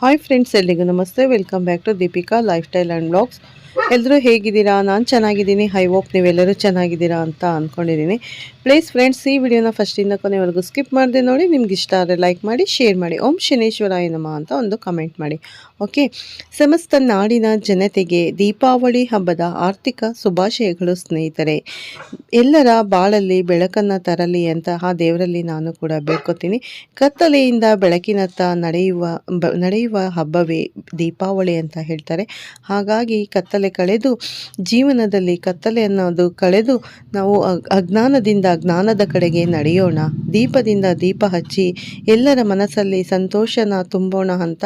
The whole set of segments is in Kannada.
ಹಾಯ್ ಫ್ರೆಂಡ್ಸ್ ಎಲ್ಲಿಗೂ ನಮಸ್ತೆ welcome back to Deepika lifestyle and blogs ಎಲ್ಲರೂ ಹೇಗಿದ್ದೀರಾ? ನಾನು ಚೆನ್ನಾಗಿದ್ದೀನಿ. ಹೈ ಹೋಪ್ ನೀವೆಲ್ಲರೂ ಚೆನ್ನಾಗಿದ್ದೀರಾ ಅಂತ ಅಂದ್ಕೊಂಡಿದ್ದೀನಿ ಪ್ಲೀಸ್ ಫ್ರೆಂಡ್ಸ್ ಈ ವಿಡಿಯೋನ ಫಸ್ಟಿಂದ ಕೊನೆವರೆಗೂ ಸ್ಕಿಪ್ ಮಾಡಿದೆ ನೋಡಿ. ನಿಮ್ಗೆ ಇಷ್ಟ ಆದರೆ ಲೈಕ್ ಮಾಡಿ ಶೇರ್ ಮಾಡಿ. ಓಂ ಶನೇಶ್ವರ ನಮ ಅಂತ ಒಂದು ಕಮೆಂಟ್ ಮಾಡಿ. ಓಕೆ ಸಮಸ್ತ ನಾಡಿನ ಜನತೆಗೆ ದೀಪಾವಳಿ ಹಬ್ಬದ ಆರ್ಥಿಕ ಶುಭಾಶಯಗಳು ಸ್ನೇಹಿತರೆ. ಎಲ್ಲರ ಬಾಳಲ್ಲಿ ಬೆಳಕನ್ನು ತರಲಿ ಅಂತ ದೇವರಲ್ಲಿ ನಾನು ಕೂಡ ಬೇಡ್ಕೋತೀನಿ. ಕತ್ತಲೆಯಿಂದ ಬೆಳಕಿನತ್ತ ನಡೆಯುವ ನಡೆಯುವ ಹಬ್ಬವೇ ದೀಪಾವಳಿ ಅಂತ ಹೇಳ್ತಾರೆ. ಹಾಗಾಗಿ ಕತ್ತಲೆ ಕಳೆದು, ಜೀವನದಲ್ಲಿ ಕತ್ತಲೆ ಅನ್ನೋದು ಕಳೆದು ನಾವು ಅಜ್ಞಾನದಿಂದ ಜ್ಞಾನದ ಕಡೆಗೆ ನಡೆಯೋಣ. ದೀಪದಿಂದ ದೀಪ ಹಚ್ಚಿ ಎಲ್ಲರ ಮನಸ್ಸಲ್ಲಿ ಸಂತೋಷನ ತುಂಬೋಣ ಅಂತ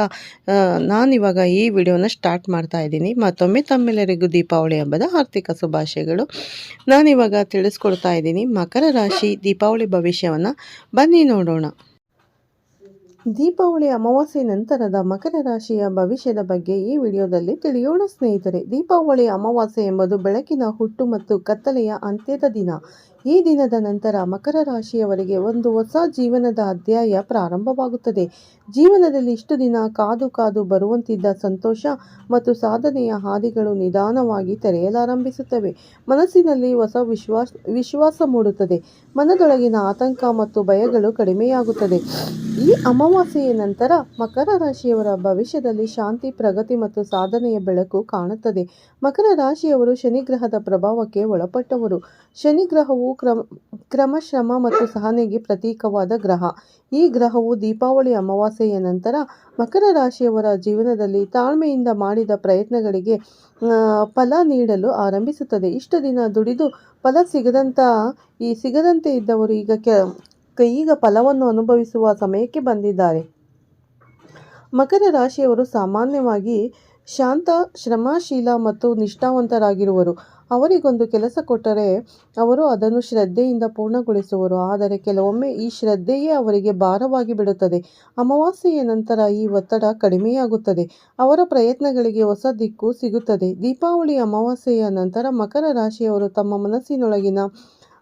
ನಾನಿವಾಗ ಈ ವಿಡಿಯೋನ ಸ್ಟಾರ್ಟ್ ಮಾಡ್ತಾ ಇದ್ದೀನಿ. ಮತ್ತೊಮ್ಮೆ ತಮ್ಮೆಲ್ಲರಿಗೂ ದೀಪಾವಳಿ ಹಬ್ಬದ ಆರ್ಥಿಕ ಶುಭಾಶಯಗಳು. ನಾನಿವಾಗ ತಿಳಿಸ್ಕೊಡ್ತಾ ಇದ್ದೀನಿ, ಮಕರ ರಾಶಿ ದೀಪಾವಳಿ ಭವಿಷ್ಯವನ್ನು ಬನ್ನಿ ನೋಡೋಣ. ದೀಪಾವಳಿ ಅಮಾವಾಸ್ಯೆ ನಂತರದ ಮಕರ ರಾಶಿಯ ಭವಿಷ್ಯದ ಬಗ್ಗೆ ಈ ವಿಡಿಯೋದಲ್ಲಿ ತಿಳಿಯೋಣ ಸ್ನೇಹಿತರೆ. ದೀಪಾವಳಿ ಅಮಾವಾಸ್ಯೆ ಎಂಬುದು ಬೆಳಕಿನ ಹುಟ್ಟು ಮತ್ತು ಕತ್ತಲೆಯ ಅಂತ್ಯದ ದಿನ. ಈ ದಿನದ ನಂತರ ಮಕರ ರಾಶಿಯವರಿಗೆ ಒಂದು ಹೊಸ ಜೀವನದ ಅಧ್ಯಾಯ ಪ್ರಾರಂಭವಾಗುತ್ತದೆ. ಜೀವನದಲ್ಲಿ ಇಷ್ಟು ದಿನ ಕಾದು ಕಾದು ಬರುವಂತಿದ್ದ ಸಂತೋಷ ಮತ್ತು ಸಾಧನೆಯ ಹಾದಿಗಳು ನಿಧಾನವಾಗಿ ತೆರೆಯಲಾರಂಭಿಸುತ್ತವೆ ಮನಸ್ಸಿನಲ್ಲಿ ಹೊಸ ವಿಶ್ವಾಸ ವಿಶ್ವಾಸ ಮೂಡುತ್ತದೆ. ಮನದೊಳಗಿನ ಆತಂಕ ಮತ್ತು ಭಯಗಳು ಕಡಿಮೆಯಾಗುತ್ತದೆ. ಈ ಅಮಾವಾಸ್ಯೆಯ ನಂತರ ಮಕರ ರಾಶಿಯವರ ಭವಿಷ್ಯದಲ್ಲಿ ಶಾಂತಿ, ಪ್ರಗತಿ ಮತ್ತು ಸಾಧನೆಯ ಬೆಳಕು ಕಾಣುತ್ತದೆ. ಮಕರ ರಾಶಿಯವರು ಶನಿಗ್ರಹದ ಪ್ರಭಾವಕ್ಕೆ ಒಳಪಟ್ಟವರು. ಶನಿಗ್ರಹವು ಕ್ರಮ, ಕ್ರಮಶ್ರಮ ಮತ್ತು ಸಹನೆಗೆ ಪ್ರತೀಕವಾದ ಗ್ರಹ. ಈ ಗ್ರಹವು ದೀಪಾವಳಿ ಅಮಾವಾಸ್ಯೆಯ ನಂತರ ಮಕರ ರಾಶಿಯವರ ಜೀವನದಲ್ಲಿ ತಾಳ್ಮೆಯಿಂದ ಮಾಡಿದ ಪ್ರಯತ್ನಗಳಿಗೆ ಫಲ ನೀಡಲು ಆರಂಭಿಸುತ್ತದೆ. ಇಷ್ಟು ದಿನ ದುಡಿದು ಫಲ ಸಿಗದಂತ, ಈ ಸಿಗದಂತೆ ಇದ್ದವರು ಈಗ ಕ- ಈಗ ಫಲವನ್ನು ಅನುಭವಿಸುವ ಸಮಯಕ್ಕೆ ಬಂದಿದ್ದಾರೆ. ಮಕರ ರಾಶಿಯವರು ಸಾಮಾನ್ಯವಾಗಿ ಶಾಂತ, ಶ್ರಮಶೀಲ ಮತ್ತು ನಿಷ್ಠಾವಂತರಾಗಿರುವರು. ಅವರಿಗೊಂದು ಕೆಲಸ ಕೊಟ್ಟರೆ ಅವರು ಅದನ್ನು ಶ್ರದ್ಧೆಯಿಂದ ಪೂರ್ಣಗೊಳಿಸುವರು. ಆದರೆ ಕೆಲವೊಮ್ಮೆ ಈ ಶ್ರದ್ಧೆಯೇ ಅವರಿಗೆ ಭಾರವಾಗಿ ಬಿಡುತ್ತದೆ. ಅಮಾವಾಸ್ಯೆಯ ನಂತರ ಈ ಒತ್ತಡ ಕಡಿಮೆಯಾಗುತ್ತದೆ. ಅವರ ಪ್ರಯತ್ನಗಳಿಗೆ ಹೊಸ ದಿಕ್ಕು ಸಿಗುತ್ತದೆ. ದೀಪಾವಳಿ ಅಮಾವಾಸ್ಯೆಯ ನಂತರ ಮಕರ ರಾಶಿಯವರು ತಮ್ಮ ಮನಸ್ಸಿನೊಳಗಿನ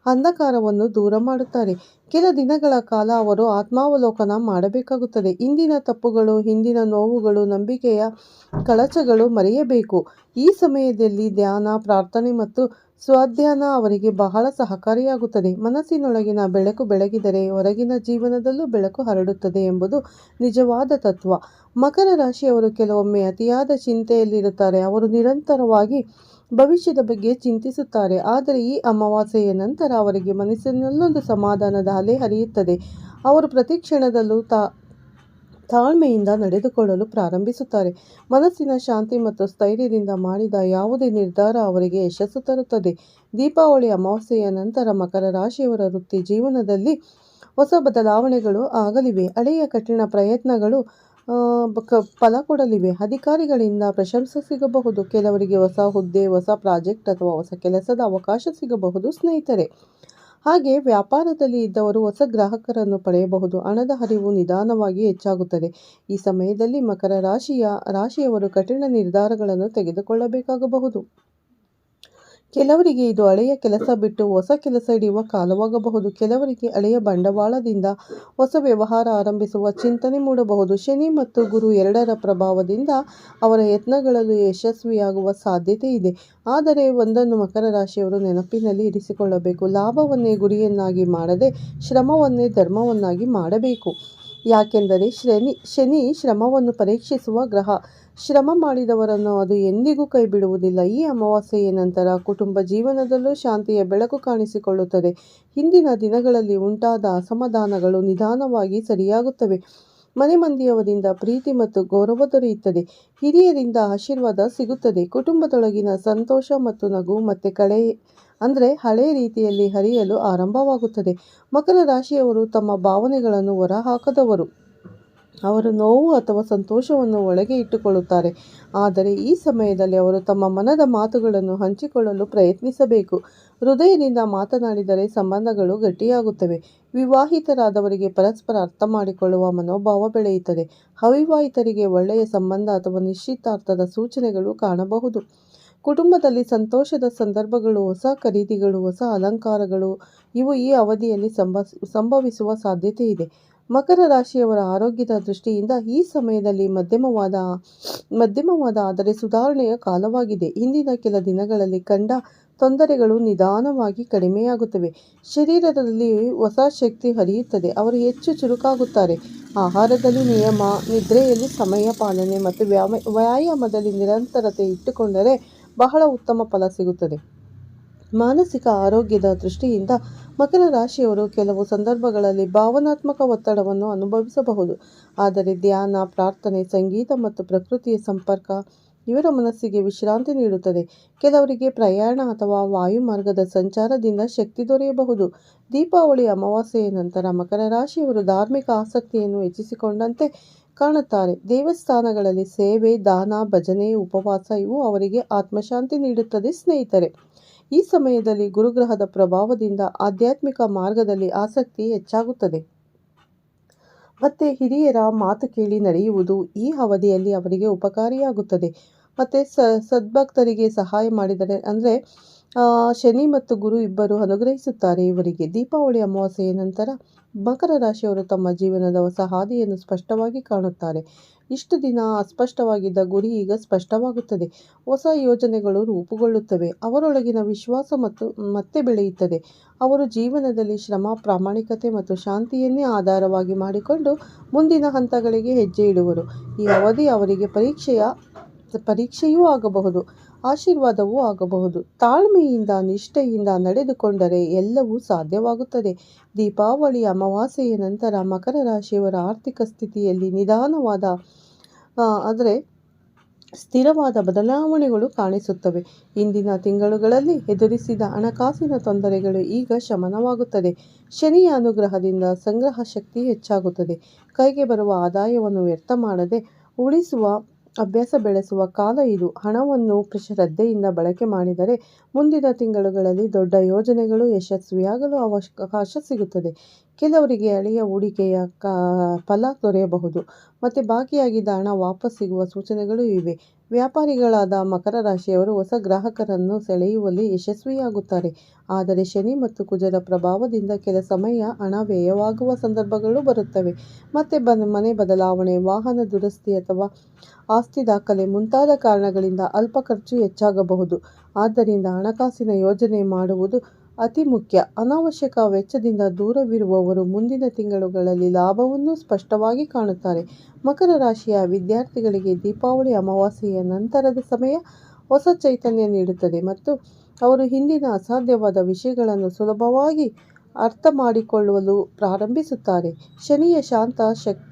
ಅಂಧಕಾರವನ್ನು ದೂರ ಮಾಡುತ್ತಾರೆ. ಕೆಲ ದಿನಗಳ ಕಾಲ ಅವರು ಆತ್ಮಾವಲೋಕನ ಮಾಡಬೇಕಾಗುತ್ತದೆ. ಇಂದಿನ ತಪ್ಪುಗಳು, ಹಿಂದಿನ ನೋವುಗಳು, ನಂಬಿಕೆಯ ಕಳಚಗಳು ಮರೆಯಬೇಕು. ಈ ಸಮಯದಲ್ಲಿ ಧ್ಯಾನ, ಪ್ರಾರ್ಥನೆ ಮತ್ತು ಸ್ವಾಧ್ಯಾನ ಅವರಿಗೆ ಬಹಳ ಸಹಕಾರಿಯಾಗುತ್ತದೆ. ಮನಸ್ಸಿನೊಳಗಿನ ಬೆಳಕು ಬೆಳಗಿದರೆ ಹೊರಗಿನ ಜೀವನದಲ್ಲೂ ಬೆಳಕು ಹರಡುತ್ತದೆ ಎಂಬುದು ನಿಜವಾದ ತತ್ವ. ಮಕರ ರಾಶಿಯವರು ಕೆಲವೊಮ್ಮೆ ಅತಿಯಾದ ಚಿಂತೆಯಲ್ಲಿರುತ್ತಾರೆ. ಅವರು ನಿರಂತರವಾಗಿ ಭವಿಷ್ಯದ ಬಗ್ಗೆ ಚಿಂತಿಸುತ್ತಾರೆ. ಆದರೆ ಈ ಅಮಾವಾಸ್ಯೆಯ ನಂತರ ಅವರಿಗೆ ಮನಸ್ಸಿನಲ್ಲೊಂದು ಸಮಾಧಾನದ ಅಲೆ ಹರಿಯುತ್ತದೆ. ಅವರು ಪ್ರತಿ ಕ್ಷಣದಲ್ಲೂ ತಾ, ತಾಳ್ಮೆಯಿಂದ ನಡೆದುಕೊಳ್ಳಲು ಪ್ರಾರಂಭಿಸುತ್ತಾರೆ. ಮನಸ್ಸಿನ ಶಾಂತಿ ಮತ್ತು ಸ್ಥೈರ್ಯದಿಂದ ಮಾಡಿದ ಯಾವುದೇ ನಿರ್ಧಾರ ಅವರಿಗೆ ಯಶಸ್ಸು ತರುತ್ತದೆ. ದೀಪಾವಳಿ ಅಮಾವಾಸ್ಯೆಯ ನಂತರ ಮಕರ ರಾಶಿಯವರ ವೃತ್ತಿ ಜೀವನದಲ್ಲಿ ಹೊಸ ಬದಲಾವಣೆಗಳು ಆಗಲಿವೆ. ಹಳೆಯ ಕಠಿಣ ಪ್ರಯತ್ನಗಳು ಬಕ- ಫಲ ಕೊಡಲಿವೆ. ಅಧಿಕಾರಿಗಳಿಂದ ಪ್ರಶಂಸೆ ಸಿಗಬಹುದು. ಕೆಲವರಿಗೆ ಹೊಸ ಹುದ್ದೆ, ಹೊಸ ಪ್ರಾಜೆಕ್ಟ್ ಅಥವಾ ಹೊಸ ಕೆಲಸದ ಅವಕಾಶ ಸಿಗಬಹುದು ಸ್ನೇಹಿತರೆ. ಹಾಗೆ ವ್ಯಾಪಾರದಲ್ಲಿ ಇದ್ದವರು ಹೊಸ ಗ್ರಾಹಕರನ್ನು ಪಡೆಯಬಹುದು. ಹಣದ ಹರಿವು ನಿಧಾನವಾಗಿ ಹೆಚ್ಚಾಗುತ್ತದೆ. ಈ ಸಮಯದಲ್ಲಿ ಮಕರ ರಾಶಿಯ, ರಾಶಿಯವರು ಕಠಿಣ ನಿರ್ಧಾರಗಳನ್ನು ತೆಗೆದುಕೊಳ್ಳಬೇಕಾಗಬಹುದು. ಕೆಲವರಿಗೆ ಇದು ಹಳೆಯ ಕೆಲಸ ಬಿಟ್ಟು ಹೊಸ ಕೆಲಸ ಹಿಡಿಯುವ ಕಾಲವಾಗಬಹುದು. ಕೆಲವರಿಗೆ ಹಳೆಯ ಬಂಡವಾಳದಿಂದ ಹೊಸ ವ್ಯವಹಾರ ಆರಂಭಿಸುವ ಚಿಂತನೆ ಮೂಡಬಹುದು. ಶನಿ ಮತ್ತು ಗುರು ಎರಡರ ಪ್ರಭಾವದಿಂದ ಅವರ ಯತ್ನಗಳಲ್ಲಿ ಯಶಸ್ವಿಯಾಗುವ ಸಾಧ್ಯತೆ ಇದೆ. ಆದರೆ ಒಂದನ್ನು ಮಕರ ರಾಶಿಯವರು ನೆನಪಿನಲ್ಲಿ ಇರಿಸಿಕೊಳ್ಳಬೇಕು. ಲಾಭವನ್ನೇ ಗುರಿಯನ್ನಾಗಿ ಮಾಡದೆ ಶ್ರಮವನ್ನೇ ಧರ್ಮವನ್ನಾಗಿ ಮಾಡಬೇಕು. ಯಾಕೆಂದರೆ ಶನಿ ಶನಿ ಶ್ರಮವನ್ನು ಪರೀಕ್ಷಿಸುವ ಗ್ರಹ. ಶ್ರಮ ಮಾಡಿದವರನ್ನು ಅದು ಎಂದಿಗೂ ಕೈ ಬಿಡುವುದಿಲ್ಲ ಈ ಅಮಾವಾಸ್ಯೆಯ ನಂತರ ಕುಟುಂಬ ಜೀವನದಲ್ಲೂ ಶಾಂತಿಯ ಬೆಳಕು ಕಾಣಿಸಿಕೊಳ್ಳುತ್ತದೆ. ಹಿಂದಿನ ದಿನಗಳಲ್ಲಿ ಉಂಟಾದ ಅಸಮಾಧಾನಗಳು ನಿಧಾನವಾಗಿ ಸರಿಯಾಗುತ್ತವೆ. ಮನೆ ಮಂದಿಯವರಿಂದ ಪ್ರೀತಿ ಮತ್ತು ಗೌರವ ದೊರೆಯುತ್ತದೆ. ಹಿರಿಯರಿಂದ ಆಶೀರ್ವಾದ ಸಿಗುತ್ತದೆ. ಕುಟುಂಬದೊಳಗಿನ ಸಂತೋಷ ಮತ್ತು ನಗು ಮತ್ತೆ ಕಳೆ, ಅಂದರೆ ಹಳೆಯ ರೀತಿಯಲ್ಲಿ ಹರಿಯಲು ಆರಂಭವಾಗುತ್ತದೆ. ಮಕರ ರಾಶಿಯವರು ತಮ್ಮ ಭಾವನೆಗಳನ್ನು ಹೊರಹಾಕದವರು. ಅವರು ನೋವು ಅಥವಾ ಸಂತೋಷವನ್ನು ಒಳಗೆ ಇಟ್ಟುಕೊಳ್ಳುತ್ತಾರೆ. ಆದರೆ ಈ ಸಮಯದಲ್ಲಿ ಅವರು ತಮ್ಮ ಮನದ ಮಾತುಗಳನ್ನು ಹಂಚಿಕೊಳ್ಳಲು ಪ್ರಯತ್ನಿಸಬೇಕು. ಹೃದಯದಿಂದ ಮಾತನಾಡಿದರೆ ಸಂಬಂಧಗಳು ಗಟ್ಟಿಯಾಗುತ್ತವೆ. ವಿವಾಹಿತರಾದವರಿಗೆ ಪರಸ್ಪರ ಅರ್ಥ ಮಾಡಿಕೊಳ್ಳುವ ಮನೋಭಾವ ಬೆಳೆಯುತ್ತದೆ. ಅವಿವಾಹಿತರಿಗೆ ಒಳ್ಳೆಯ ಸಂಬಂಧ ಅಥವಾ ನಿಶ್ಚಿತಾರ್ಥದ ಸೂಚನೆಗಳು ಕಾಣಬಹುದು. ಕುಟುಂಬದಲ್ಲಿ ಸಂತೋಷದ ಸಂದರ್ಭಗಳು, ಹೊಸ ಖರೀದಿಗಳು, ಹೊಸ ಅಲಂಕಾರಗಳು, ಇವು ಈ ಅವಧಿಯಲ್ಲಿ ಸಂಭ ಸಂಭವಿಸುವ ಸಾಧ್ಯತೆ ಇದೆ ಮಕರ ರಾಶಿಯವರ ಆರೋಗ್ಯದ ದೃಷ್ಟಿಯಿಂದ ಈ ಸಮಯದಲ್ಲಿ ಮಧ್ಯಮವಾದ ಮಧ್ಯಮವಾದ ಆದರೆ ಸುಧಾರಣೆಯ ಕಾಲವಾಗಿದೆ. ಹಿಂದಿನ ಕೆಲ ದಿನಗಳಲ್ಲಿ ಕಂಡ ತೊಂದರೆಗಳು ನಿಧಾನವಾಗಿ ಕಡಿಮೆಯಾಗುತ್ತವೆ. ಶರೀರದಲ್ಲಿ ಹೊಸ ಶಕ್ತಿ ಹರಿಯುತ್ತದೆ. ಅವರು ಹೆಚ್ಚು ಚುರುಕಾಗುತ್ತಾರೆ. ಆಹಾರದಲ್ಲಿ ನಿಯಮ, ನಿದ್ರೆಯಲ್ಲಿ ಸಮಯ ಪಾಲನೆ ಮತ್ತು ವ್ಯಾಯಾಮದಲ್ಲಿ ನಿರಂತರತೆ ಇಟ್ಟುಕೊಂಡರೆ ಬಹಳ ಉತ್ತಮ ಫಲ ಸಿಗುತ್ತದೆ. ಮಾನಸಿಕ ಆರೋಗ್ಯದ ದೃಷ್ಟಿಯಿಂದ ಮಕರ ರಾಶಿಯವರು ಕೆಲವು ಸಂದರ್ಭಗಳಲ್ಲಿ ಭಾವನಾತ್ಮಕ ಒತ್ತಡವನ್ನು ಅನುಭವಿಸಬಹುದು. ಆದರೆ ಧ್ಯಾನ, ಪ್ರಾರ್ಥನೆ, ಸಂಗೀತ ಮತ್ತು ಪ್ರಕೃತಿಯ ಸಂಪರ್ಕ ಇವರ ಮನಸ್ಸಿಗೆ ವಿಶ್ರಾಂತಿ ನೀಡುತ್ತದೆ. ಕೆಲವರಿಗೆ ಪ್ರಯಾಣ ಅಥವಾ ವಾಯುಮಾರ್ಗದ ಸಂಚಾರದಿಂದ ಶಕ್ತಿ ದೊರೆಯಬಹುದು. ದೀಪಾವಳಿ ಅಮಾವಾಸ್ಯೆಯ ನಂತರ ಮಕರ ರಾಶಿಯವರು ಧಾರ್ಮಿಕ ಆಸಕ್ತಿಯನ್ನು ಹೆಚ್ಚಿಸಿಕೊಂಡಂತೆ ಕಾಣುತ್ತಾರೆ. ದೇವಸ್ಥಾನಗಳಲ್ಲಿ ಸೇವೆ, ದಾನ, ಭಜನೆ, ಉಪವಾಸ ಇವು ಅವರಿಗೆ ಆತ್ಮಶಾಂತಿ ನೀಡುತ್ತದೆ ಸ್ನೇಹಿತರೆ. ಈ ಸಮಯದಲ್ಲಿ ಗುರುಗ್ರಹದ ಪ್ರಭಾವದಿಂದ ಆಧ್ಯಾತ್ಮಿಕ ಮಾರ್ಗದಲ್ಲಿ ಆಸಕ್ತಿ ಹೆಚ್ಚಾಗುತ್ತದೆ. ಮತ್ತೆ ಹಿರಿಯರ ಮಾತು ಕೇಳಿ ನಡೆಯುವುದು ಈ ಅವಧಿಯಲ್ಲಿ ಅವರಿಗೆ ಉಪಕಾರಿಯಾಗುತ್ತದೆ. ಮತ್ತೆ ಸ, ಸದ್ಭಕ್ತರಿಗೆ ಸಹಾಯ ಮಾಡಿದರೆ ಅಂದರೆ ಶನಿ ಮತ್ತು ಗುರು ಇಬ್ಬರು ಅನುಗ್ರಹಿಸುತ್ತಾರೆ. ಇವರಿಗೆ ದೀಪಾವಳಿ ಅಮಾವಾಸ್ಯೆಯ ನಂತರ ಮಕರ ರಾಶಿಯವರು ತಮ್ಮ ಜೀವನದ ಹೊಸ ಹಾದಿಯನ್ನು ಸ್ಪಷ್ಟವಾಗಿ ಕಾಣುತ್ತಾರೆ. ಇಷ್ಟು ದಿನ ಅಸ್ಪಷ್ಟವಾಗಿದ್ದ ಗುರಿ ಈಗ ಸ್ಪಷ್ಟವಾಗುತ್ತದೆ. ಹೊಸ ಯೋಜನೆಗಳು ರೂಪುಗೊಳ್ಳುತ್ತವೆ. ಅವರೊಳಗಿನ ವಿಶ್ವಾಸ ಮತ್ತು, ಮತ್ತೆ ಬೆಳೆಯುತ್ತದೆ. ಅವರು ಜೀವನದಲ್ಲಿ ಶ್ರಮ, ಪ್ರಾಮಾಣಿಕತೆ ಮತ್ತು ಶಾಂತಿಯನ್ನೇ ಆಧಾರವಾಗಿ ಮಾಡಿಕೊಂಡು ಮುಂದಿನ ಹಂತಗಳಿಗೆ ಹೆಜ್ಜೆ ಇಡುವರು. ಈ ಅವಧಿ ಅವರಿಗೆ ಪರೀಕ್ಷೆಯ, ಪರೀಕ್ಷೆಯೂ ಆಗಬಹುದು. ಆಶೀರ್ವಾದವೂ ಆಗಬಹುದು. ತಾಳ್ಮೆಯಿಂದ, ನಿಷ್ಠೆಯಿಂದ ನಡೆದುಕೊಂಡರೆ ಎಲ್ಲವೂ ಸಾಧ್ಯವಾಗುತ್ತದೆ. ದೀಪಾವಳಿ ಅಮಾವಾಸ್ಯೆಯ ನಂತರ ಮಕರ ರಾಶಿಯವರ ಆರ್ಥಿಕ ಸ್ಥಿತಿಯಲ್ಲಿ ನಿಧಾನವಾದ ಆದರೆ ಸ್ಥಿರವಾದ ಬದಲಾವಣೆಗಳು ಕಾಣಿಸುತ್ತವೆ. ಇಂದಿನ ತಿಂಗಳುಗಳಲ್ಲಿ ಎದುರಿಸಿದ ಹಣಕಾಸಿನ ತೊಂದರೆಗಳು ಈಗ ಶಮನವಾಗುತ್ತದೆ. ಶನಿಯ ಅನುಗ್ರಹದಿಂದ ಸಂಗ್ರಹ ಶಕ್ತಿ ಹೆಚ್ಚಾಗುತ್ತದೆ. ಕೈಗೆ ಬರುವ ಆದಾಯವನ್ನು ವ್ಯರ್ಥ ಮಾಡದೆ ಉಳಿಸುವ ಅಭ್ಯಾಸ ಬೆಳೆಸುವ ಕಾಲ ಇದು. ಹಣವನ್ನು ಶ್ರದ್ಧೆಯಿಂದ ಬಳಕೆ ಮಾಡಿದರೆ ಮುಂದಿನ ತಿಂಗಳುಗಳಲ್ಲಿ ದೊಡ್ಡ ಯೋಜನೆಗಳು ಯಶಸ್ವಿಯಾಗಲು ಅವಕಾಶ ಸಿಗುತ್ತದೆ. ಕೆಲವರಿಗೆ ಹಳೆಯ ಹೂಡಿಕೆಯ ಕ, ಫಲ ದೊರೆಯಬಹುದು, ಮತ್ತು ಬಾಕಿಯಾಗಿದ್ದ ಹಣ ವಾಪಸ್ ಸಿಗುವ ಸೂಚನೆಗಳು ಇವೆ. ವ್ಯಾಪಾರಿಗಳಾದ ಮಕರ ರಾಶಿಯವರು ಹೊಸ ಗ್ರಾಹಕರನ್ನು ಸೆಳೆಯುವಲ್ಲಿ ಯಶಸ್ವಿಯಾಗುತ್ತಾರೆ. ಆದರೆ ಶನಿ ಮತ್ತು ಕುಜರ ಪ್ರಭಾವದಿಂದ ಕೆಲ ಸಮಯ ಹಣ ವ್ಯಯವಾಗುವ ಸಂದರ್ಭಗಳು ಬರುತ್ತವೆ. ಮತ್ತೆ ಬ, ಮನೆ ಬದಲಾವಣೆ, ವಾಹನ ದುರಸ್ತಿ ಅಥವಾ ಆಸ್ತಿ ದಾಖಲೆ ಮುಂತಾದ ಕಾರಣಗಳಿಂದ ಅಲ್ಪ ಖರ್ಚು ಹೆಚ್ಚಾಗಬಹುದು. ಆದ್ದರಿಂದ ಹಣಕಾಸಿನ ಯೋಜನೆ ಮಾಡುವುದು ಅತಿ ಮುಖ್ಯ. ಅನಾವಶ್ಯಕ ವೆಚ್ಚದಿಂದ ದೂರವಿರುವವರು ಮುಂದಿನ ತಿಂಗಳುಗಳಲ್ಲಿ ಲಾಭವನ್ನು ಸ್ಪಷ್ಟವಾಗಿ ಕಾಣುತ್ತಾರೆ. ಮಕರ ರಾಶಿಯ ವಿದ್ಯಾರ್ಥಿಗಳಿಗೆ ದೀಪಾವಳಿ ಅಮಾವಾಸ್ಯೆಯ ನಂತರದ ಸಮಯ ಹೊಸ ಚೈತನ್ಯ ನೀಡುತ್ತದೆ ಮತ್ತು ಅವರು ಹಿಂದಿನ ಅಸಾಧ್ಯವಾದ ವಿಷಯಗಳನ್ನು ಸುಲಭವಾಗಿ ಅರ್ಥ ಮಾಡಿಕೊಳ್ಳಲು ಪ್ರಾರಂಭಿಸುತ್ತಾರೆ. ಶನಿಯ ಶಾಂತ ಶಕ್,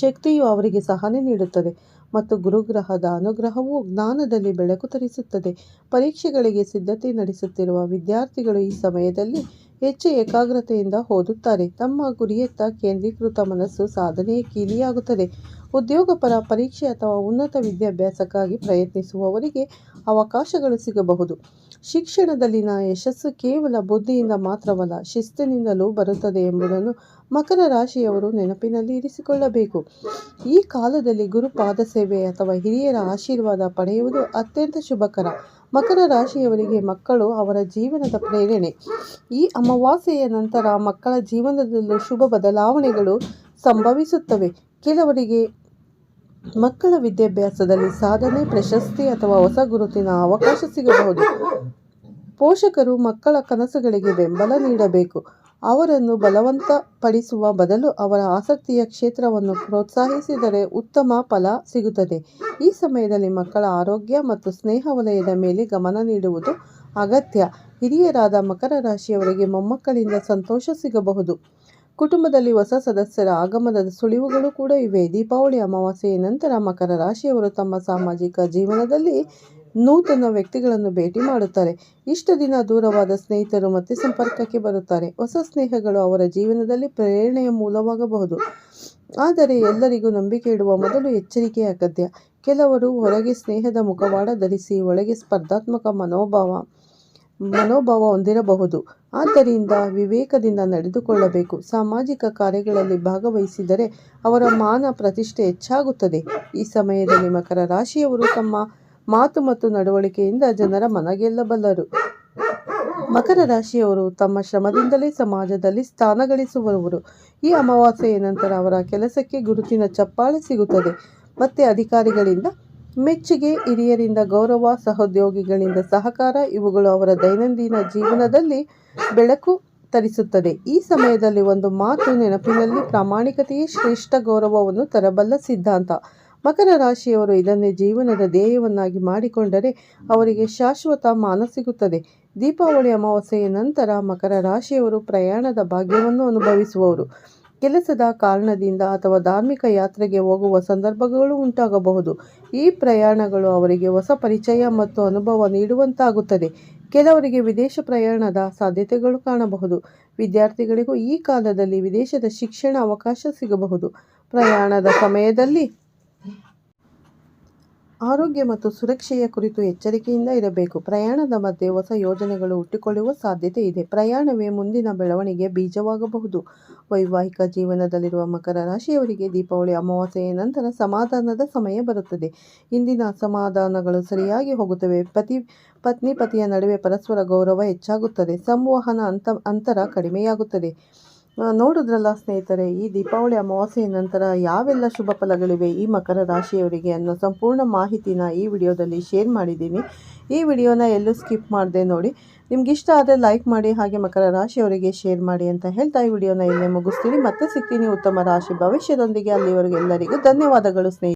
ಶಕ್ತಿಯು ಅವರಿಗೆ ಸಹನೆ ನೀಡುತ್ತದೆ. ಮತ್ತು ಗುರುಗ್ರಹದ ಅನುಗ್ರಹವು ಜ್ಞಾನದಲ್ಲಿ ಬೆಳಕು ತರಿಸುತ್ತದೆ. ಪರೀಕ್ಷೆಗಳಿಗೆ ಸಿದ್ಧತೆ ನಡೆಸುತ್ತಿರುವ ವಿದ್ಯಾರ್ಥಿಗಳು ಈ ಸಮಯದಲ್ಲಿ ಹೆಚ್ಚು ಏಕಾಗ್ರತೆಯಿಂದ ಓದುತ್ತಾರೆ. ತಮ್ಮ ಗುರಿಯತ್ತ ಕೇಂದ್ರೀಕೃತ ಮನಸ್ಸು ಸಾಧನೆಯ ಕೀಲಿಯಾಗುತ್ತದೆ. ಉದ್ಯೋಗಪರ ಪರೀಕ್ಷೆ ಅಥವಾ ಉನ್ನತ ವಿದ್ಯಾಭ್ಯಾಸಕ್ಕಾಗಿ ಪ್ರಯತ್ನಿಸುವವರಿಗೆ ಅವಕಾಶಗಳು ಸಿಗಬಹುದು. ಶಿಕ್ಷಣದಲ್ಲಿನ ಯಶಸ್ಸು ಕೇವಲ ಬುದ್ಧಿಯಿಂದ ಮಾತ್ರವಲ್ಲ, ಶಿಸ್ತಿನಿಂದಲೂ ಬರುತ್ತದೆ ಎಂಬುದನ್ನು ಮಕರ ರಾಶಿಯವರು ನೆನಪಿನಲ್ಲಿ ಇರಿಸಿಕೊಳ್ಳಬೇಕು. ಈ ಕಾಲದಲ್ಲಿ ಗುರುಪಾದ ಸೇವೆ ಅಥವಾ ಹಿರಿಯರ ಆಶೀರ್ವಾದ ಪಡೆಯುವುದು ಅತ್ಯಂತ ಶುಭಕರ. ಮಕರ ರಾಶಿಯವರಿಗೆ ಮಕ್ಕಳು ಅವರ ಜೀವನದ ಪ್ರೇರಣೆ. ಈ ಅಮಾವಾಸ್ಯೆಯ ನಂತರ ಮಕ್ಕಳ ಜೀವನದಲ್ಲೂ ಶುಭ ಬದಲಾವಣೆಗಳು ಸಂಭವಿಸುತ್ತವೆ. ಕೆಲವರಿಗೆ ಮಕ್ಕಳ ವಿದ್ಯಾಭ್ಯಾಸದಲ್ಲಿ ಸಾಧನೆ, ಪ್ರಶಸ್ತಿ ಅಥವಾ ಹೊಸ ಗುರುತಿನ ಅವಕಾಶ ಸಿಗಬಹುದು. ಪೋಷಕರು ಮಕ್ಕಳ ಕನಸುಗಳಿಗೆ ಬೆಂಬಲ ನೀಡಬೇಕು. ಅವರನ್ನು ಬಲವಂತಪಡಿಸುವ ಬದಲು ಅವರ ಆಸಕ್ತಿಯ ಕ್ಷೇತ್ರವನ್ನು ಪ್ರೋತ್ಸಾಹಿಸಿದರೆ ಉತ್ತಮ ಫಲ ಸಿಗುತ್ತದೆ. ಈ ಸಮಯದಲ್ಲಿ ಮಕ್ಕಳ ಆರೋಗ್ಯ ಮತ್ತು ಸ್ನೇಹ ವಲಯದ ಮೇಲೆ ಗಮನ ನೀಡುವುದು ಅಗತ್ಯ. ಹಿರಿಯರಾದ ಮಕರ ರಾಶಿಯವರಿಗೆ ಮೊಮ್ಮಕ್ಕಳಿಂದ ಸಂತೋಷ ಸಿಗಬಹುದು. ಕುಟುಂಬದಲ್ಲಿ ಹೊಸ ಸದಸ್ಯರ ಆಗಮನದ ಸುಳಿವುಗಳು ಕೂಡ ಇವೆ. ದೀಪಾವಳಿ ಅಮಾವಾಸ್ಯೆಯ ನಂತರ ಮಕರ ರಾಶಿಯವರು ತಮ್ಮ ಸಾಮಾಜಿಕ ಜೀವನದಲ್ಲಿ ನೂತನ ವ್ಯಕ್ತಿಗಳನ್ನು ಭೇಟಿ ಮಾಡುತ್ತಾರೆ. ಇಷ್ಟು ದಿನ ದೂರವಾದ ಸ್ನೇಹಿತರು ಮತ್ತೆ ಸಂಪರ್ಕಕ್ಕೆ ಬರುತ್ತಾರೆ. ಹೊಸ ಸ್ನೇಹಗಳು ಅವರ ಜೀವನದಲ್ಲಿ ಪ್ರೇರಣೆಯ ಮೂಲವಾಗಬಹುದು. ಆದರೆ ಎಲ್ಲರಿಗೂ ನಂಬಿಕೆ ಇಡುವ ಮೊದಲು ಎಚ್ಚರಿಕೆ ಅಗತ್ಯ. ಕೆಲವರು ಹೊರಗೆ ಸ್ನೇಹದ ಮುಖವಾಡ ಧರಿಸಿ, ಒಳಗೆ ಸ್ಪರ್ಧಾತ್ಮಕ ಮನೋಭಾವ ಮನೋಭಾವ ಹೊಂದಿರಬಹುದು ಆದ್ದರಿಂದ ವಿವೇಕದಿಂದ ನಡೆದುಕೊಳ್ಳಬೇಕು. ಸಾಮಾಜಿಕ ಕಾರ್ಯಗಳಲ್ಲಿ ಭಾಗವಹಿಸಿದರೆ ಅವರ ಮಾನ ಪ್ರತಿಷ್ಠೆ ಹೆಚ್ಚಾಗುತ್ತದೆ. ಈ ಸಮಯದಲ್ಲಿ ಮಕರ ರಾಶಿಯವರು ತಮ್ಮ ಮಾತು ಮತ್ತು ನಡವಳಿಕೆಯಿಂದ ಜನರ ಮನ ಗೆಲ್ಲಬಲ್ಲರು. ಮಕರ ರಾಶಿಯವರು ತಮ್ಮ ಶ್ರಮದಿಂದಲೇ ಸಮಾಜದಲ್ಲಿ ಸ್ಥಾನ ಗಳಿಸುವವರು. ಈ ಅಮಾವಾಸ್ಯೆಯ ನಂತರ ಅವರ ಕೆಲಸಕ್ಕೆ ಗುರುತಿನ ಚಪ್ಪಾಳೆ ಸಿಗುತ್ತದೆ. ಮತ್ತೆ ಅಧಿಕಾರಿಗಳಿಂದ ಮೆಚ್ಚುಗೆ ಹಿರಿಯರಿಂದ ಗೌರವ, ಸಹೋದ್ಯೋಗಿಗಳಿಂದ ಸಹಕಾರ, ಇವುಗಳು ಅವರ ದೈನಂದಿನ ಜೀವನದಲ್ಲಿ ಬೆಳಕು ತರಿಸುತ್ತದೆ. ಈ ಸಮಯದಲ್ಲಿ ಒಂದು ಮಾತು ನೆನಪಿನಲ್ಲಿ ಪ್ರಾಮಾಣಿಕತೆಯೇ ಶ್ರೇಷ್ಠ ಗೌರವವನ್ನು ತರಬಲ್ಲ ಸಿದ್ಧಾಂತ. ಮಕರ ರಾಶಿಯವರು ಇದನ್ನೇ ಜೀವನದ ಧ್ಯೇಯವನ್ನಾಗಿ ಮಾಡಿಕೊಂಡರೆ ಅವರಿಗೆ ಶಾಶ್ವತ ಮಾನ ಸಿಗುತ್ತದೆ ದೀಪಾವಳಿ ಅಮಾವಾಸ್ಯೆಯ ನಂತರ ಮಕರ ರಾಶಿಯವರು ಪ್ರಯಾಣದ ಭಾಗ್ಯವನ್ನು ಅನುಭವಿಸುವವರು. ಕೆಲಸದ ಕಾರಣದಿಂದ ಅಥವಾ ಧಾರ್ಮಿಕ ಯಾತ್ರೆಗೆ ಹೋಗುವ ಸಂದರ್ಭಗಳು ಉಂಟಾಗಬಹುದು. ಈ ಪ್ರಯಾಣಗಳು ಅವರಿಗೆ ಹೊಸ ಪರಿಚಯ ಮತ್ತು ಅನುಭವ ನೀಡುವಂತಾಗುತ್ತದೆ. ಕೆಲವರಿಗೆ ವಿದೇಶ ಪ್ರಯಾಣದ ಸಾಧ್ಯತೆಗಳು ಕಾಣಬಹುದು. ವಿದ್ಯಾರ್ಥಿಗಳಿಗೂ ಈ ಕಾಲದಲ್ಲಿ ವಿದೇಶದ ಶಿಕ್ಷಣ ಅವಕಾಶ ಸಿಗಬಹುದು. ಪ್ರಯಾಣದ ಸಮಯದಲ್ಲಿ ಆರೋಗ್ಯ ಮತ್ತು ಸುರಕ್ಷೆಯ ಕುರಿತು ಎಚ್ಚರಿಕೆಯಿಂದ ಇರಬೇಕು. ಪ್ರಯಾಣದ ಮಧ್ಯೆ ಹೊಸ ಯೋಜನೆಗಳು ಹುಟ್ಟಿಕೊಳ್ಳುವ ಸಾಧ್ಯತೆ ಇದೆ. ಪ್ರಯಾಣವೇ ಮುಂದಿನ ಬೆಳವಣಿಗೆ ಬೀಜವಾಗಬಹುದು. ವೈವಾಹಿಕ ಜೀವನದಲ್ಲಿರುವ ಮಕರ ರಾಶಿಯವರಿಗೆ ದೀಪಾವಳಿ ಅಮಾವಾಸ್ಯೆಯ ನಂತರ ಸಮಾಧಾನದ ಸಮಯ ಬರುತ್ತದೆ. ಇಂದಿನ ಅಸಮಾಧಾನಗಳು ಸರಿಯಾಗಿ ಹೋಗುತ್ತವೆ. ಪತಿ, ಪತ್ನಿ ಪತಿಯ ನಡುವೆ ಪರಸ್ಪರ ಗೌರವ ಹೆಚ್ಚಾಗುತ್ತದೆ. ಸಂವಹನ ಅಂತ, ಅಂತರ ಕಡಿಮೆಯಾಗುತ್ತದೆ. ನೋಡಿದ್ರಲ್ಲ ಸ್ನೇಹಿತರೆ, ಈ ದೀಪಾವಳಿ ಅಮಾವಾಸ್ಯೆಯ ನಂತರ ಯಾವೆಲ್ಲ ಶುಭ ಫಲಗಳಿವೆ ಈ ಮಕರ ರಾಶಿಯವರಿಗೆ ಅನ್ನೋ ಸಂಪೂರ್ಣ ಮಾಹಿತಿನ ಈ ವಿಡಿಯೋದಲ್ಲಿ ಶೇರ್ ಮಾಡಿದ್ದೀನಿ. ಈ ವಿಡಿಯೋನ ಎಲ್ಲೂ ಸ್ಕಿಪ್ ಮಾಡದೆ ನೋಡಿ. ನಿಮ್ಗೆ ಇಷ್ಟ ಆದರೆ ಲೈಕ್ ಮಾಡಿ, ಹಾಗೆ ಮಕರ ರಾಶಿಯವರಿಗೆ ಶೇರ್ ಮಾಡಿ ಅಂತ ಹೇಳ್ತಾ ಈ ವಿಡಿಯೋನ ಇಲ್ಲೇ ಮುಗಿಸ್ತೀನಿ. ಮತ್ತೆ ಸಿಗ್ತೀನಿ ಉತ್ತಮ ರಾಶಿ ಭವಿಷ್ಯದೊಂದಿಗೆ. ಅಲ್ಲಿವರೆಗೆ ಎಲ್ಲರಿಗೂ ಧನ್ಯವಾದಗಳು ಸ್ನೇಹಿತರೆ.